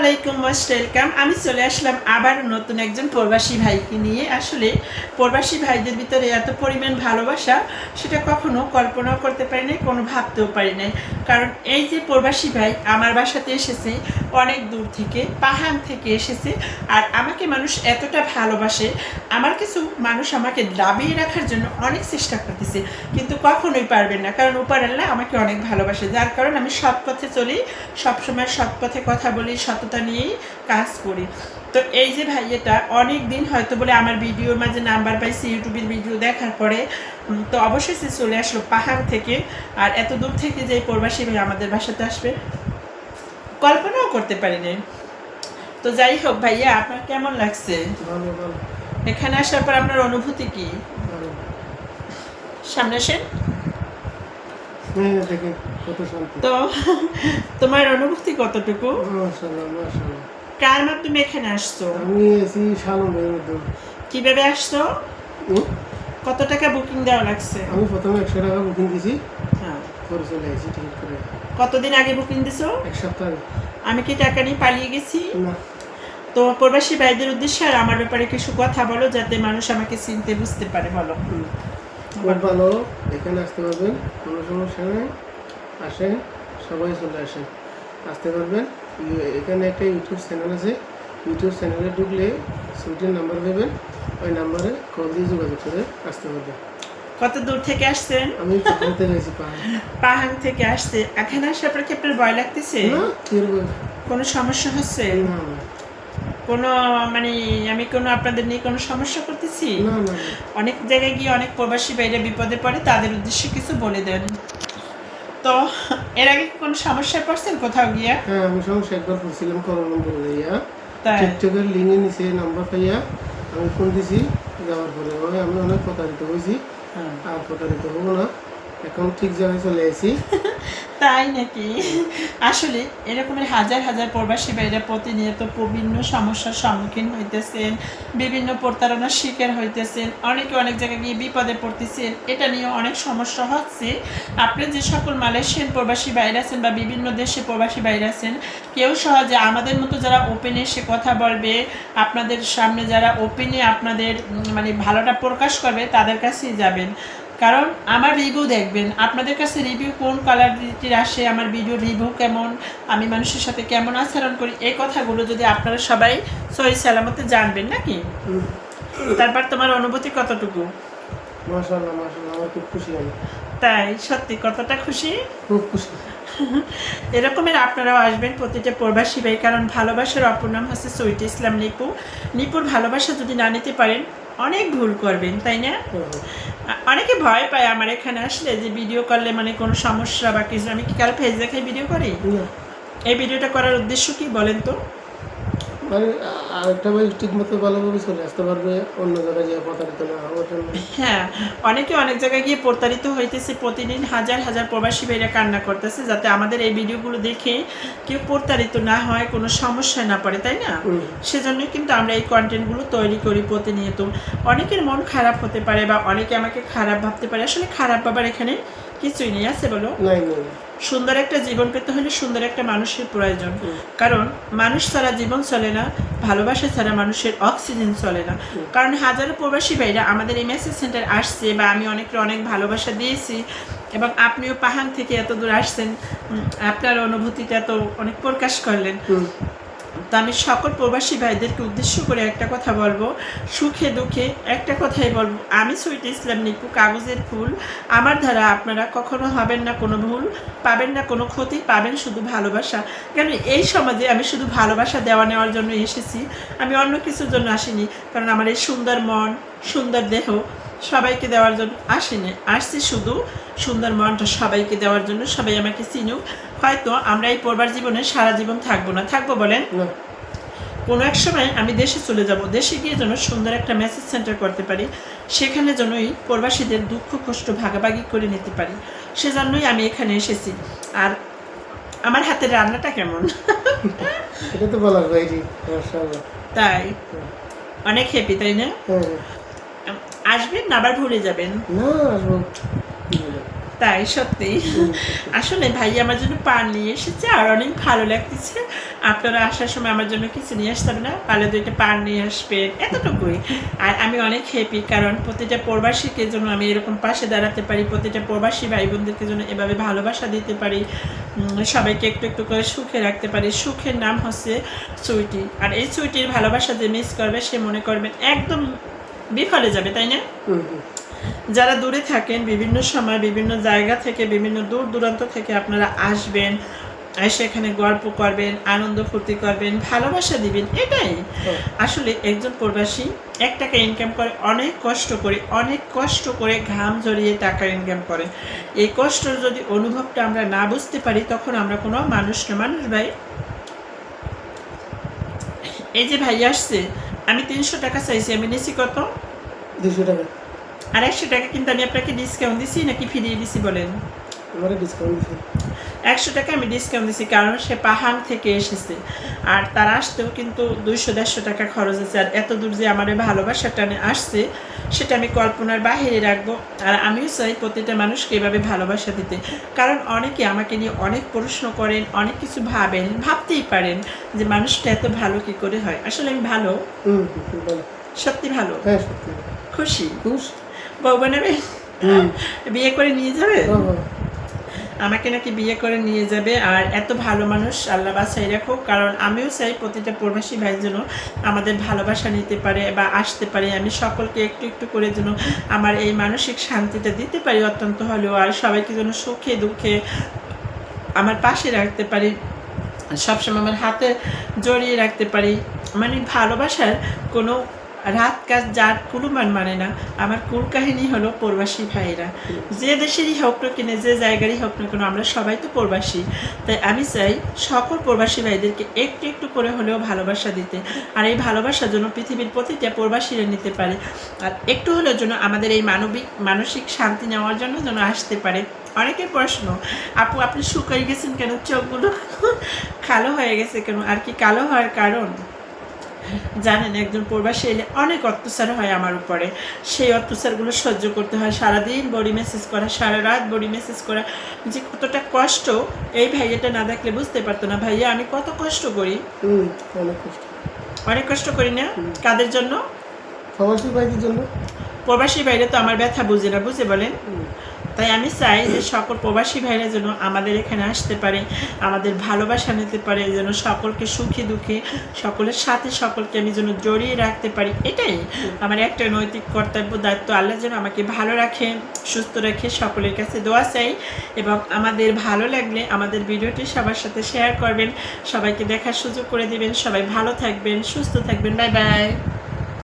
আলাইকুম most welcome. আমি চলে আসলাম আবার নতুন একজন প্রবাসী ভাইকে নিয়ে। আসলে প্রবাসী ভাইদের ভিতরে এত পরিমাণ ভালোবাসা, সেটা কখনো কল্পনাও করতে পারি নাই, কোনো ভাবতেও পারি নাই। কারণ এই যে প্রবাসী ভাই আমার বাসাতে এসেছে, অনেক দূর থেকে, পাহাড় থেকে এসেছে, আর আমাকে মানুষ এতটা ভালোবাসে, আমার কিছু মানুষ আমাকে দাবিয়ে রাখার জন্য অনেক চেষ্টা করতেছে, কিন্তু কখনোই পারবেন না। কারণ উপর আল্লাহ আমাকে অনেক ভালোবাসে, যার কারণ আমি সৎ পথে চলি, সবসময় সৎ পথে কথা বলি সততা নিয়েই কাজ করি। তো এই যে ভাই এটা অনেক দিন হয়তো বলে আমার ভিডিওর মাঝে নাম্বার পাইছি ইউটিউবের ভিডিও দেখার পরে তো অবশ্যই সে চলে আসলো পাহাড় থেকে। আর এত দূর থেকে যে প্রবাসী ভাই আমাদের বাসাতে আসবে কল্পনাও করতে পারি নাই তো যাই হোক ভাইয়া আপনার কেমন লাগছে? এখানে আসার পর আপনার অনুভূতি কি? সামনে আসেন হ্যাঁ দেখেন কত শান্তি তো তোমার অনুভূতি কতটুকু? কার মাধ্যমে এখানে আসছো? আমি এসি কীভাবে আসছো? কত টাকা বুকিং দেওয়া লাগছে? আমি প্রথমে একশো টাকা বুকিং দিয়েছি হ্যাঁ। চলে টিকিট করে। কতদিন আগে বুকিং দিছো? এক সপ্তাহ আমি কি টাকা নিয়ে পালিয়ে গেছি? না। তো প্রবাসী ভাইদের উদ্দেশ্যে আর আমার ব্যাপারে কিছু কথা বলো যাতে মানুষ আমাকে চিনতে বুঝতে পারে বলো। খুব ভালো এখানে আসতে পারবেন কোনো সমস্যা নেই। আসেন সবাই চলে আসেন আসতে পারবেন। এখানে একটা ইউটিউব চ্যানেল আছে। ইউটিউব চ্যানেলে ঢুকলে সুইটির নাম্বার পাবেন। ওই নাম্বারে কল দিয়ে যোগাযোগ করে আসতে পারবেন। কত দূর থেকে আসছেন? আমি বলতে গেছি পাহাড়। থেকে আসছে। এখানে আসার পর কি আপনার ভয় লাগতেছে? কোনো সমস্যা হচ্ছে? না না। কোনো মানে আমি কোনো আপনাদের নিয়ে কোনো সমস্যা করতেছি। অনেক জায়গায় গিয়ে অনেক প্রবাসী বাইরে বিপদে পড়ে তাদের উদ্দেশ্যে কিছু বলে দেন। তো এর আগে কোনো সমস্যায় পড়ছেন কোথাও গিয়ে? হ্যাঁ আমি সমস্যা একবার করছিলাম করোনা বলে ইয়া টিকটকের লিঙ্কে নিচে নাম্বার পাইয়া আমি ফোন দিছি যাওয়ার পরে আমি অনেক প্রতারিত হয়েছি হ্যাঁ। আর প্রতারিত হব না। এখন ঠিক জায়গায় চলে আসি তাই নাকি? আসলে এরকমের হাজার হাজার প্রবাসী বাইরা প্রতিনিয়ত বিভিন্ন সমস্যার সম্মুখীন হইতেছেন, বিভিন্ন প্রতারণার শিকার হইতেছেন, অনেকে অনেক জায়গায় গিয়ে বিপদে পড়তেছেন, এটা নিয়ে অনেক সমস্যা হচ্ছে। আপনি যে সকল মালয়েশিয়ান প্রবাসী বাইরে আছেন বা বিভিন্ন দেশে প্রবাসী বাইরে আছেন, কেউ সহজে আমাদের মতো যারা ওপেনে এসে কথা বলবে, আপনাদের সামনে যারা ওপেনে আপনাদের মানে ভালোটা প্রকাশ করবে, তাদের কাছেই যাবেন। কারণ আমার রিভিউ দেখবেন। আপনাদের কাছে রিভিউ কোন কোয়ালিটির আসে আমার ভিডিও রিভিউ কেমন আমি মানুষের সাথে কেমন আচরণ করি এই কথাগুলো যদি আপনারা সবাই সহি সালামতে জানবেন নাকি। তারপর তোমার অনুভূতি কতটুকু? মাশাআল্লাহ মাশাআল্লাহ আমার খুব খুশি তাই সত্যি কতটা খুশি? খুব খুশি। এরকমের আপনারাও আসবেন প্রতিটা প্রবাসী ভাই কারণ ভালোবাসার অপর নাম হচ্ছে সুইট ইসলাম নিপু। নিপুর ভালোবাসা যদি না নিতে পারেন অনেক ভুল করবেন তাই না। অনেকে ভয় পায় আমার এখানে আসলে যে ভিডিও করলে মানে কোনো সমস্যা বা কিছু। আমি কি কারও ফেস দেখাই ভিডিও করি? এই ভিডিওটা করার উদ্দেশ্য কি বলেন তো? মানে আরেকটা ভাই ঠিক মতো ভালোভাবে চলে আসতে পারবে অন্য জায়গায় যে প্রতারিত না হওয়ার জন্য। হ্যাঁ অনেকে অনেক জায়গায় গিয়ে প্রতারিত হইতেছে প্রতিদিন হাজার হাজার প্রবাসী ভাইরা কান্না করতেছে যাতে আমাদের এই ভিডিওগুলো দেখে কেউ প্রতারিত না হয় কোনো সমস্যায় না পড়ে তাই না। সেজন্যই কিন্তু আমরা এই কন্টেন্টগুলো তৈরি করি প্রতিনিয়ত। অনেকের মন খারাপ হতে পারে বা অনেকে আমাকে খারাপ ভাবতে পারে। আসলে খারাপ ভাবার এখানে কিছুই নেই আছে বলো? সুন্দর একটা জীবন পেতে হলে সুন্দর একটা মানুষের প্রয়োজন। কারণ মানুষ ছাড়া জীবন চলে না ভালোবাসা ছাড়া মানুষের অক্সিজেন চলে না। কারণ হাজারো প্রবাসী ভাইরা আমাদের এই মেসেজ সেন্টার আসছে বা আমি অনেককে অনেক ভালোবাসা দিয়েছি এবং আপনিও পাহাং থেকে এত দূর আসছেন আপনার অনুভূতিটা তো অনেক প্রকাশ করলেন। তো আমি সকল প্রবাসী ভাইদেরকে উদ্দেশ্য করে একটা কথা বলব। সুখে দুঃখে একটা কথাই বলব। আমি সুইট ইসলাম নিপু, কাগজের ফুল। আমার দ্বারা আপনারা কখনো হবেন না কোনো ভুল, পাবেন না কোনো ক্ষতি, পাবেন শুধু ভালোবাসা। কেন এই সমাজে আমি শুধু ভালোবাসা দেওয়া নেওয়ার জন্য এসেছি। আমি অন্য কিছুর জন্য আসিনি, কারণ আমার এই সুন্দর মন, সুন্দর দেহ সবাইকে দেওয়ার জন্য আসিনি। আসছি শুধু সুন্দর মনটা সবাইকে দেওয়ার জন্য সবাই আমাকে চিনুক। হয়তো আমরা এই পড়বার জীবনে সারা জীবন থাকব না। থাকব বলেন? কোনো এক সময় আমি দেশে চলে যাব দেশে গিয়ে যেন সুন্দর একটা মেসেজ সেন্টার করতে পারি সেখানে যেনই প্রবাসীদের দুঃখ কষ্ট ভাগাভাগি করে নিতে পারি। সেজন্যই আমি এখানে এসেছি। আর আমার হাতের রান্নাটা কেমন? এটা তো বলার বাইরে তাই? অনেক হ্যাপি তাই না? হ্যাঁ। আসবেন আবার ভুলে যাবেন। না? তাই সত্যি। আসলে ভাই আমার জন্য পান নিয়ে এসেছে আর অনেক ভালো লাগতেছে। আপনারা আসার সময় আমার জন্য কিছু নিয়ে আসতে হবে না পারলে দুইটা পান নিয়ে আসবেন এতটুকুই। আর আমি অনেক হ্যাপি কারণ প্রতিটা প্রবাসীকে জন্য আমি এরকম পাশে দাঁড়াতে পারি প্রতিটা প্রবাসী ভাই বোনদেরকে জন্য এভাবে ভালোবাসা দিতে পারি সবাইকে একটু একটু করে সুখে রাখতে পারি। সুখের নাম হচ্ছে সুইটি। আর এই সুইটির ভালোবাসা যে মিস করবে সে মনে করবেন একদম বিফলে যাবে তাই না। যারা দূরে থাকেন বিভিন্ন সময় বিভিন্ন জায়গা থেকে বিভিন্ন দূর দূরান্ত থেকে আপনারা আসবেন এসে এখানে গল্প করবেন আনন্দ ফুর্তি করবেন ভালোবাসা দিবেন এটাই। আসলে একজন প্রবাসী এক টাকা ইনকাম করে অনেক কষ্ট করে অনেক কষ্ট করে ঘাম ঝরিয়ে টাকা ইনকাম করে। এই কষ্টর যদি অনুভবটা আমরা না বুঝতে পারি তখন আমরা কোনো মানুষ না। মানুষ ভাই? এই যে ভাই আসছে আমি তিনশো টাকা চাইছি। আমি নিছি কত? দুশো টাকা। আর একশো টাকা কিন্তু আমি আপনাকে ডিসকাউন্ট দিছি নাকি ফিরিয়ে দিছি বলেন? ডিসকাউন্ট একশো টাকা আমি ডিসকাউন্ট দিছি কারণ সে পাহাড় থেকে এসেছে। আর তার আসতেও কিন্তু দুইশো দেড়শো টাকা খরচ আছে। আর এত দূর যে আমার ভালোবাসাটা আসছে সেটা আমি কল্পনার বাহিরে রাখব। আর আমিও চাই প্রতিটা মানুষকে এভাবে ভালোবাসা দিতে। কারণ অনেকে আমাকে নিয়ে অনেক প্রশ্ন করেন অনেক কিছু ভাবেন ভাবতেই পারেন যে মানুষটা এত ভালো কি করে হয়। আসলে আমি ভালো। সত্যি ভালো? হ্যাঁ খুশি? খুশ? বউ বানাবে? বিয়ে করে নিয়ে যাবে? হ্যাঁ, হ্যাঁ। আমাকে নাকি বিয়ে করে নিয়ে যাবে আর এত ভালো মানুষ আল্লাহ বাসাই রাখো কারণ আমিও চাই প্রতিটা প্রবাসী ভাই যেন আমাদের ভালোবাসা নিতে পারে বা আসতে পারে। আমি সকলকে একটু একটু করে যেন আমার এই মানসিক শান্তিটা দিতে পারি অত্যন্ত হলেও, আর সবাইকে যেন সুখে দুঃখে আমার পাশে রাখতে পারি, সবসময় আমার হাতে জড়িয়ে রাখতে পারি। মানে ভালোবাসার কোনো রাত কাজ যার কুলুমান মানে না। আমার কুল কাহিনী হলো প্রবাসী ভাইরা যে দেশেরই হোক না কিনে, যে জায়গারই হোক না কেন, আমরা সবাই তো প্রবাসী। তাই আমি চাই সকল প্রবাসী ভাইদেরকে একটু একটু করে হলেও ভালোবাসা দিতে। আর এই ভালোবাসার জন্য পৃথিবীর প্রতিটা প্রবাসীরা নিতে পারে। আর একটু হলেও যেন আমাদের এই মানবিক, মানসিক শান্তি নেওয়ার জন্য যেন আসতে পারে। অনেকের প্রশ্ন, আপু, আপনি শুকাই গেছেন কেন? চোখগুলো কালো হয়ে গেছে কেন? আর কি কালো হওয়ার কারণ? জানেন একজন প্রবাসী এলে অনেক অত্যাচার হয় আমার উপরে। সেই অত্যাচারগুলো সহ্য করতে হয়। সারাদিন বডি মেসেজ করা সারা রাত বডি মেসেজ করা। যে কতটা কষ্ট এই ভাইয়াটা না দেখলে বুঝতে পারতো না ভাইয়া আমি কত কষ্ট করি? অনেক কষ্ট। করি না? কাদের জন্য? প্রবাসী ভাইদের জন্য? প্রবাসী ভাইরা তো আমার ব্যথা বুঝে না বুঝে বলেন। তাই আমি চাই যে সকল প্রবাসী ভাইরা যেন আমাদের এখানে আসতে পারে, আমাদের ভালোবাসা নিতে পারে, যেন সকলকে সুখে দুঃখে, সকলের সাথে সকলকে আমি যেন জড়িয়ে রাখতে পারি। এটাই আমার একটা নৈতিক কর্তব্য, দায়িত্ব। আল্লাহ যেন আমাকে ভালো রাখে, সুস্থ রাখে, সকলের কাছে দোয়া চাই এবং আমাদের ভালো লাগলে আমাদের ভিডিওটি সবার সাথে শেয়ার করবেন। সবাইকে দেখার সুযোগ করে দিবেন। সবাই ভালো থাকবেন, সুস্থ থাকবেন। Bye bye.